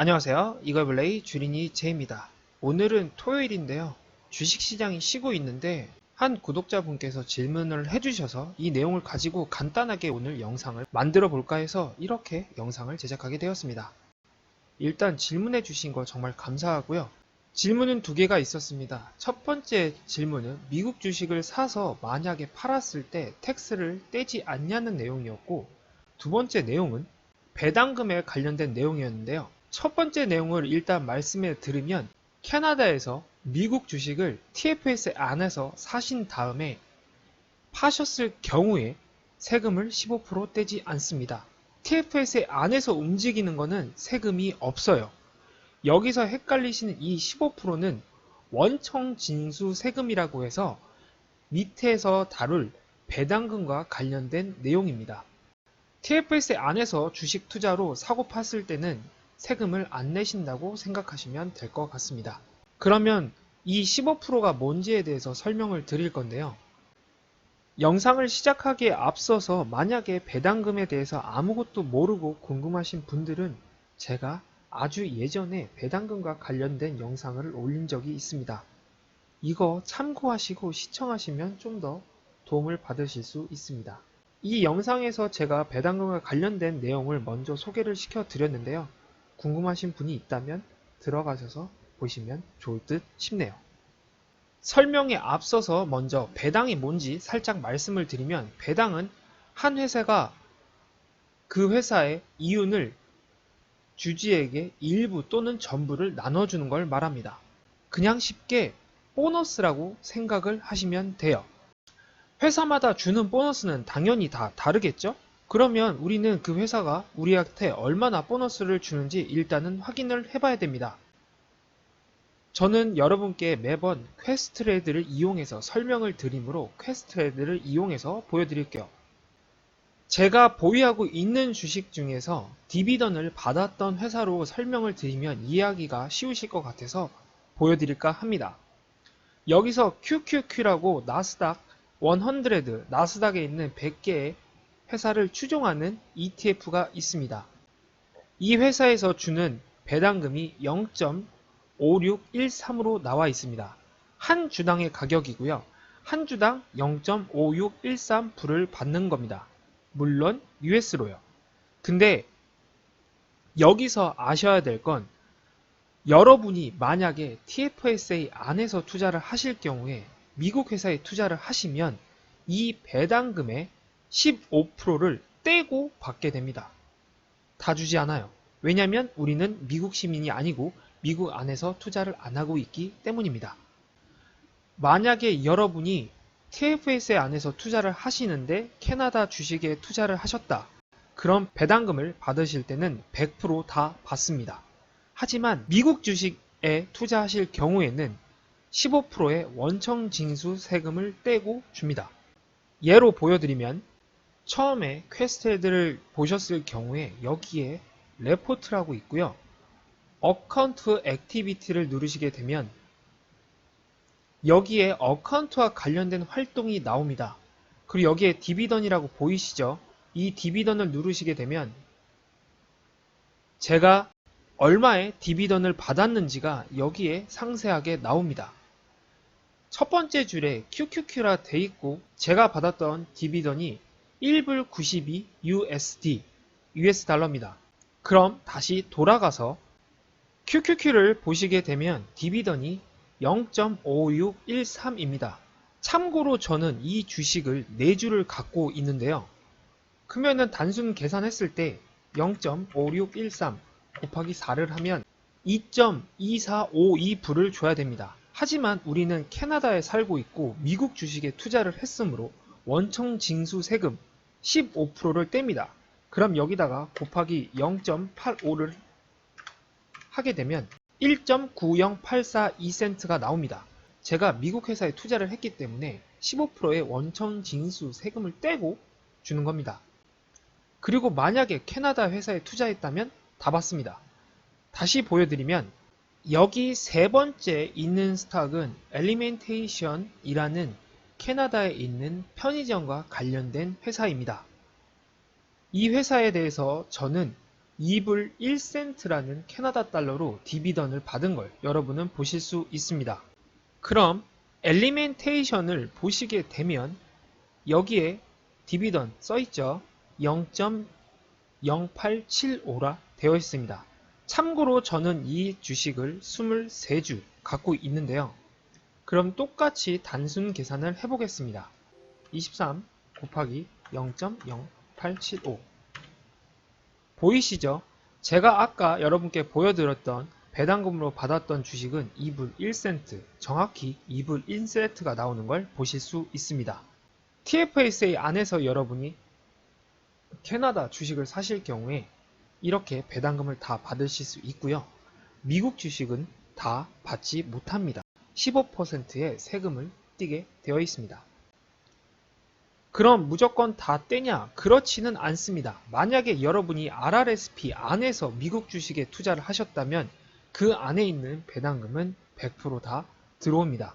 안녕하세요. 이걸블레이 주린이 제입니다. 오늘은 토요일인데요. 주식시장이 쉬고 있는데 한 구독자분께서 질문을 해주셔서 이 내용을 가지고 간단하게 오늘 영상을 만들어 볼까 해서 이렇게 영상을 제작하게 되었습니다. 일단 질문해 주신 거 정말 감사하고요. 질문은 두 개가 있었습니다. 첫 번째 질문은 미국 주식을 사서 만약에 팔았을 때 텍스를 떼지 않냐는 내용이었고 두 번째 내용은 배당금에 관련된 내용이었는데요. 첫 번째 내용을 일단 말씀해 드리면 캐나다에서 미국 주식을 TFS 안에서 사신 다음에 파셨을 경우에 세금을 15% 떼지 않습니다. TFS 안에서 움직이는 것은 세금이 없어요. 여기서 헷갈리시는 이 15%는 원청 징수 세금이라고 해서 밑에서 다룰 배당금과 관련된 내용입니다. TFS 안에서 주식 투자로 사고 팠을 때는 세금을 안 내신다고 생각하시면 될 것 같습니다. 그러면 이 15%가 뭔지에 대해서 설명을 드릴 건데요. 영상을 시작하기에 앞서서 만약에 배당금에 대해서 아무것도 모르고 궁금하신 분들은 제가 아주 예전에 배당금과 관련된 영상을 올린 적이 있습니다. 이거 참고하시고 시청하시면 좀 더 도움을 받으실 수 있습니다. 이 영상에서 제가 배당금과 관련된 내용을 먼저 소개를 시켜 드렸는데요. 궁금하신 분이 있다면 들어가셔서 보시면 좋을 듯 싶네요. 설명에 앞서서 먼저 배당이 뭔지 살짝 말씀을 드리면 배당은 한 회사가 그 회사의 이윤을 주주에게 일부 또는 전부를 나눠주는 걸 말합니다. 그냥 쉽게 보너스라고 생각을 하시면 돼요. 회사마다 주는 보너스는 당연히 다 다르겠죠? 그러면 우리는 그 회사가 우리한테 얼마나 보너스를 주는지 일단은 확인을 해봐야 됩니다. 저는 여러분께 매번 퀘스트레드를 이용해서 설명을 드리므로 퀘스트레드를 이용해서 보여드릴게요. 제가 보유하고 있는 주식 중에서 디비던을 받았던 회사로 설명을 드리면 이해하기가 쉬우실 것 같아서 보여드릴까 합니다. 여기서 QQQ라고 나스닥 100, 나스닥에 있는 100개의 회사를 추종하는 ETF가 있습니다. 이 회사에서 주는 배당금이 0.5613으로 나와 있습니다. 한 주당의 가격이고요. 한 주당 0.5613불을 받는 겁니다. 물론 US로요. 근데 여기서 아셔야 될 건 여러분이 만약에 TFSA 안에서 투자를 하실 경우에 미국 회사에 투자를 하시면 이 배당금의 15%를 떼고 받게 됩니다. 다 주지 않아요. 왜냐하면 우리는 미국 시민이 아니고 미국 안에서 투자를 안 하고 있기 때문입니다. 만약에 여러분이 TFSA 안에서 투자를 하시는데 캐나다 주식에 투자를 하셨다. 그럼 배당금을 받으실 때는 100%다 받습니다. 하지만 미국 주식에 투자하실 경우에는 15%의 원청 징수 세금을 떼고 줍니다. 예로 보여드리면 처음에 퀘스트 헤드를 보셨을 경우에 여기에 레포트라고 있고요. 어카운트 액티비티를 누르시게 되면 여기에 어카운트와 관련된 활동이 나옵니다. 그리고 여기에 디비던이라고 보이시죠? 이 디비던을 누르시게 되면 제가 얼마의 디비던을 받았는지가 여기에 상세하게 나옵니다. 첫 번째 줄에 QQQ라 돼 있고 제가 받았던 디비던이 1불 92 USD, US 달러입니다. 그럼 다시 돌아가서 QQQ를 보시게 되면 디비던이 0.5613입니다. 참고로 저는 이 주식을 4주를 갖고 있는데요. 그러면은 단순 계산했을 때 0.5613 곱하기 4를 하면 2.2452불을 줘야 됩니다. 하지만 우리는 캐나다에 살고 있고 미국 주식에 투자를 했으므로 원청 징수 세금 15%를 뗍니다. 그럼 여기다가 곱하기 0.85를 하게 되면 1.90842센트가 나옵니다. 제가 미국 회사에 투자를 했기 때문에 15%의 원청 징수 세금을 떼고 주는 겁니다. 그리고 만약에 캐나다 회사에 투자했다면 다 받습니다. 다시 보여드리면 여기 세 번째 있는 스탁은 엘리멘테이션이라는 캐나다에 있는 편의점과 관련된 회사입니다. 이 회사에 대해서 저는 2불 1센트라는 캐나다 달러로 디비던을 받은 걸 여러분은 보실 수 있습니다. 그럼 엘리멘테이션을 보시게 되면 여기에 디비던 써있죠. 0.0875라 되어 있습니다. 참고로 저는 이 주식을 23주 갖고 있는데요. 그럼 똑같이 단순 계산을 해보겠습니다. 23 곱하기 0.0875 보이시죠? 제가 아까 여러분께 보여드렸던 배당금으로 받았던 주식은 2불 1센트, 정확히 2불 1세트가 나오는 걸 보실 수 있습니다. TFSA 안에서 여러분이 캐나다 주식을 사실 경우에 이렇게 배당금을 다 받으실 수 있고요. 미국 주식은 다 받지 못합니다. 15%의 세금을 띠게 되어 있습니다. 그럼 무조건 다 떼냐? 그렇지는 않습니다. 만약에 여러분이 RRSP 안에서 미국 주식에 투자를 하셨다면 그 안에 있는 배당금은 100%다 들어옵니다.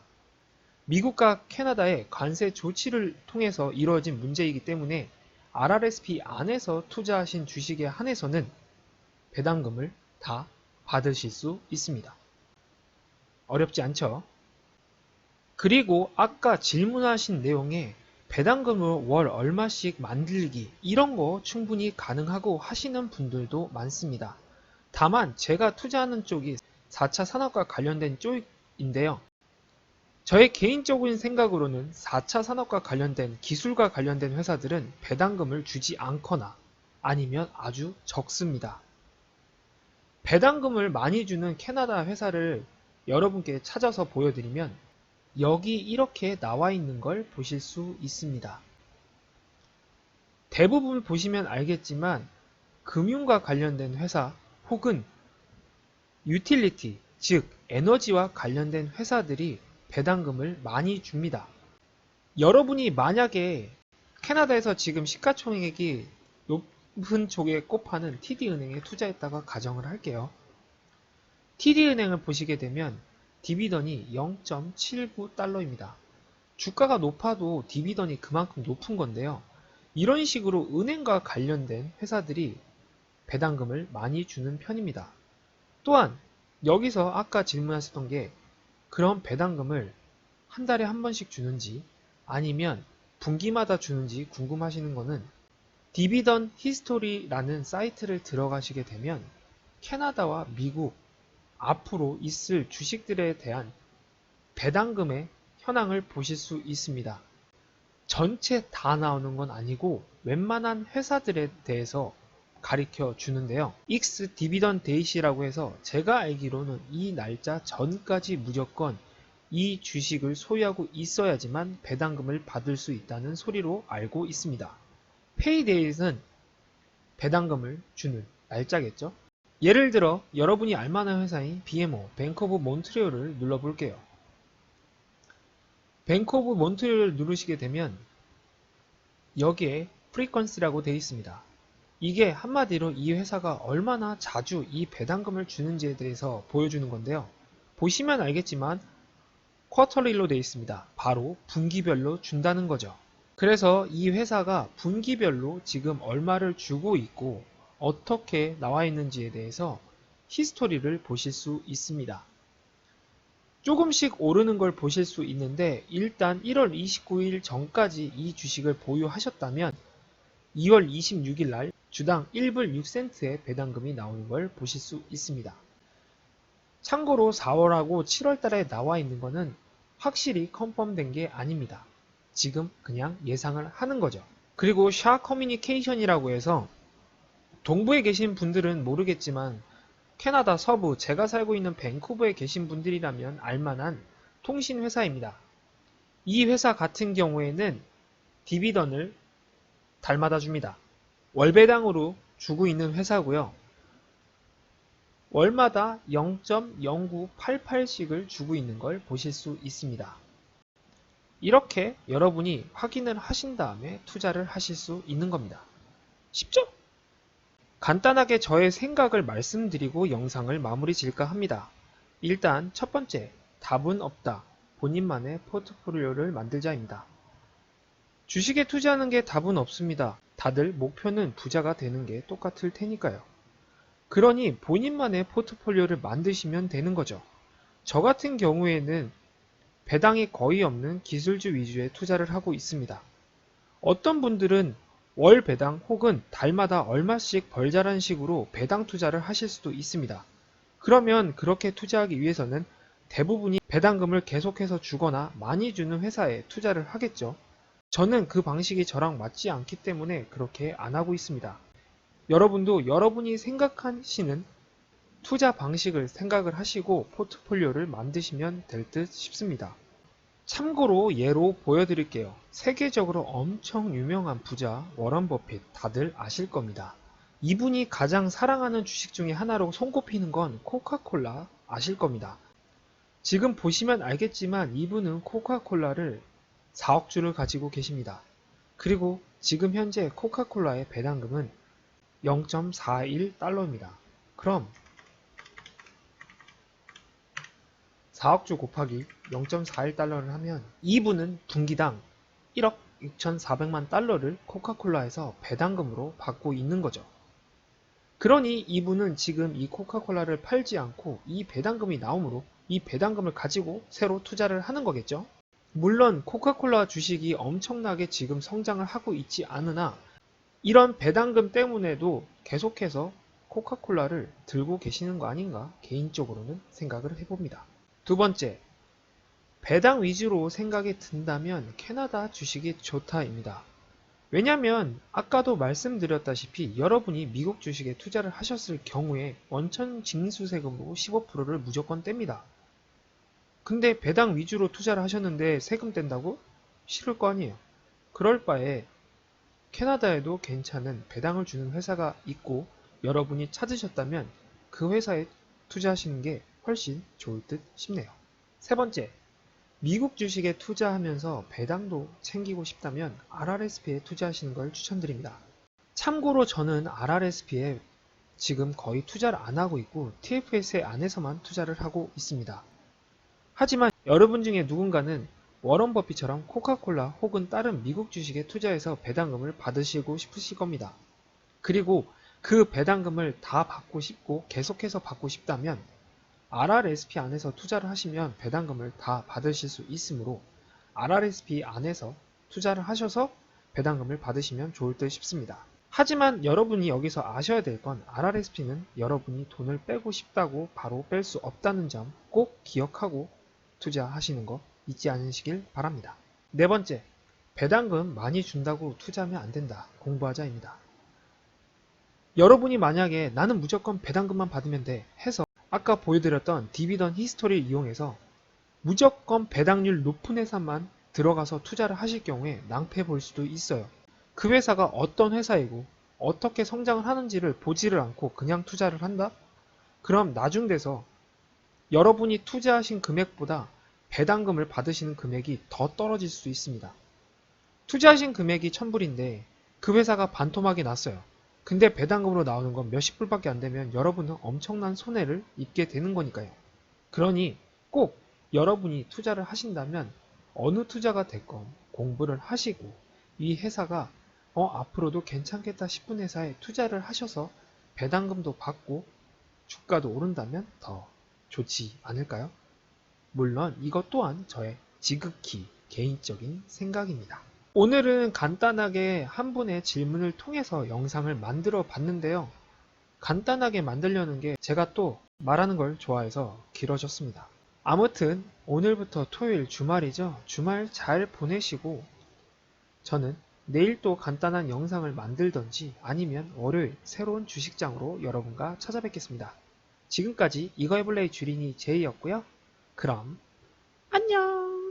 미국과 캐나다의 관세 조치를 통해서 이루어진 문제이기 때문에 RRSP 안에서 투자하신 주식에 한해서는 배당금을 다 받으실 수 있습니다. 어렵지 않죠? 그리고 아까 질문하신 내용에 배당금을 월 얼마씩 만들기 이런 거 충분히 가능하고 하시는 분들도 많습니다. 다만 제가 투자하는 쪽이 4차 산업과 관련된 쪽인데요. 저의 개인적인 생각으로는 4차 산업과 관련된 기술과 관련된 회사들은 배당금을 주지 않거나 아니면 아주 적습니다. 배당금을 많이 주는 캐나다 회사를 여러분께 찾아서 보여드리면 여기 이렇게 나와 있는 걸 보실 수 있습니다. 대부분 보시면 알겠지만 금융과 관련된 회사 혹은 유틸리티, 즉 에너지와 관련된 회사들이 배당금을 많이 줍니다. 여러분이 만약에 캐나다에서 지금 시가총액이 높은 쪽에 꼽하는 TD은행에 투자했다가 가정을 할게요. TD은행을 보시게 되면 디비던이 0.79달러입니다. 주가가 높아도 디비던이 그만큼 높은 건데요. 이런 식으로 은행과 관련된 회사들이 배당금을 많이 주는 편입니다. 또한 여기서 아까 질문하셨던 게 그런 배당금을 한 달에 한 번씩 주는지 아니면 분기마다 주는지 궁금하시는 거는 디비던 히스토리라는 사이트를 들어가시게 되면 캐나다와 미국 앞으로 있을 주식들에 대한 배당금의 현황을 보실 수 있습니다. 전체 다 나오는 건 아니고 웬만한 회사들에 대해서 가리켜 주는데요. X 디비던 데이시라고 해서 제가 알기로는 이 날짜 전까지 무조건 이 주식을 소유하고 있어야지만 배당금을 받을 수 있다는 소리로 알고 있습니다. 페이데이는 배당금을 주는 날짜겠죠? 예를 들어 여러분이 알만한 회사인 BMO, 뱅크 오브 몬트리올을 눌러볼게요. 뱅크 오브 몬트리올을 누르시게 되면 여기에 프리퀀스라고 되어 있습니다. 이게 한마디로 이 회사가 얼마나 자주 이 배당금을 주는지에 대해서 보여주는 건데요. 보시면 알겠지만 쿼터리로 되어 있습니다. 바로 분기별로 준다는 거죠. 그래서 이 회사가 분기별로 지금 얼마를 주고 있고 어떻게 나와 있는지에 대해서 히스토리를 보실 수 있습니다. 조금씩 오르는 걸 보실 수 있는데 일단 1월 29일 전까지 이 주식을 보유하셨다면 2월 26일 날 주당 1불 6센트의 배당금이 나오는 걸 보실 수 있습니다. 참고로 4월하고 7월 달에 나와 있는 거는 확실히 컨펌된 게 아닙니다. 지금 그냥 예상을 하는 거죠. 그리고 샤 커뮤니케이션이라고 해서 동부에 계신 분들은 모르겠지만 캐나다 서부 제가 살고 있는 밴쿠버에 계신 분들이라면 알만한 통신 회사입니다. 이 회사 같은 경우에는 디비던을 달마다 줍니다. 월배당으로 주고 있는 회사고요. 월마다 0.0988씩을 주고 있는 걸 보실 수 있습니다. 이렇게 여러분이 확인을 하신 다음에 투자를 하실 수 있는 겁니다. 쉽죠? 간단하게 저의 생각을 말씀드리고 영상을 마무리 질까 합니다. 일단 첫 번째, 답은 없다. 본인만의 포트폴리오를 만들자입니다. 주식에 투자하는 게 답은 없습니다. 다들 목표는 부자가 되는 게 똑같을 테니까요. 그러니 본인만의 포트폴리오를 만드시면 되는 거죠. 저 같은 경우에는 배당이 거의 없는 기술주 위주의 투자를 하고 있습니다. 어떤 분들은 월 배당 혹은 달마다 얼마씩 벌자란 식으로 배당 투자를 하실 수도 있습니다. 그러면 그렇게 투자하기 위해서는 대부분이 배당금을 계속해서 주거나 많이 주는 회사에 투자를 하겠죠. 저는 그 방식이 저랑 맞지 않기 때문에 그렇게 안 하고 있습니다. 여러분도 여러분이 생각하시는 투자 방식을 생각을 하시고 포트폴리오를 만드시면 될 듯 싶습니다. 참고로 예로 보여드릴게요. 세계적으로 엄청 유명한 부자 워런 버핏 다들 아실 겁니다. 이분이 가장 사랑하는 주식 중에 하나로 손꼽히는 건 코카콜라 아실 겁니다. 지금 보시면 알겠지만 이분은 코카콜라를 4억 주를 가지고 계십니다. 그리고 지금 현재 코카콜라의 배당금은 0.41달러입니다. 그럼 4억 주 곱하기 0.41달러를 하면 이분은 분기당 1억 6,400만 달러를 코카콜라에서 배당금으로 받고 있는 거죠. 그러니 이분은 지금 이 코카콜라를 팔지 않고 이 배당금이 나오므로 이 배당금을 가지고 새로 투자를 하는 거겠죠. 물론 코카콜라 주식이 엄청나게 지금 성장을 하고 있지 않으나 이런 배당금 때문에도 계속해서 코카콜라를 들고 계시는 거 아닌가 개인적으로는 생각을 해봅니다. 두 번째, 배당 위주로 생각이 든다면 캐나다 주식이 좋다입니다. 왜냐면 아까도 말씀드렸다시피 여러분이 미국 주식에 투자를 하셨을 경우에 원천 징수세금으로 15%를 무조건 뗍니다. 근데 배당 위주로 투자를 하셨는데 세금 뗀다고? 싫을 거 아니에요. 그럴 바에 캐나다에도 괜찮은 배당을 주는 회사가 있고 여러분이 찾으셨다면 그 회사에 투자하시는 게 훨씬 좋을 듯 싶네요. 세 번째, 미국 주식에 투자하면서 배당도 챙기고 싶다면 RRSP에 투자하시는 걸 추천드립니다. 참고로 저는 RRSP에 지금 거의 투자를 안 하고 있고 TFSA 안에서만 투자를 하고 있습니다. 하지만 여러분 중에 누군가는 워런 버핏처럼 코카콜라 혹은 다른 미국 주식에 투자해서 배당금을 받으시고 싶으실 겁니다. 그리고 그 배당금을 다 받고 싶고 계속해서 받고 싶다면 RRSP 안에서 투자를 하시면 배당금을 다 받으실 수 있으므로 RRSP 안에서 투자를 하셔서 배당금을 받으시면 좋을 듯 싶습니다. 하지만 여러분이 여기서 아셔야 될 건 RRSP는 여러분이 돈을 빼고 싶다고 바로 뺄 수 없다는 점 꼭 기억하고 투자하시는 거 잊지 않으시길 바랍니다. 네 번째, 배당금 많이 준다고 투자하면 안 된다. 공부하자입니다. 여러분이 만약에 나는 무조건 배당금만 받으면 돼 해서 아까 보여드렸던 디비던 히스토리를 이용해서 무조건 배당률 높은 회사만 들어가서 투자를 하실 경우에 낭패 볼 수도 있어요. 그 회사가 어떤 회사이고 어떻게 성장을 하는지를 보지를 않고 그냥 투자를 한다? 그럼 나중 돼서 여러분이 투자하신 금액보다 배당금을 받으시는 금액이 더 떨어질 수 있습니다. 투자하신 금액이 1000불인데 그 회사가 반토막이 났어요. 근데 배당금으로 나오는 건 몇십 불밖에 안 되면 여러분은 엄청난 손해를 입게 되는 거니까요. 그러니 꼭 여러분이 투자를 하신다면 어느 투자가 됐건 공부를 하시고 이 회사가 어, 앞으로도 괜찮겠다 싶은 회사에 투자를 하셔서 배당금도 받고 주가도 오른다면 더 좋지 않을까요? 물론 이것 또한 저의 지극히 개인적인 생각입니다. 오늘은 간단하게 한 분의 질문을 통해서 영상을 만들어 봤는데요. 간단하게 만들려는 게 제가 또 말하는 걸 좋아해서 길어졌습니다. 아무튼 오늘부터 토요일 주말이죠. 주말 잘 보내시고 저는 내일 또 간단한 영상을 만들던지 아니면 월요일 새로운 주식장으로 여러분과 찾아뵙겠습니다. 지금까지 이거 해볼래의 주린이 제이였고요. 그럼 안녕!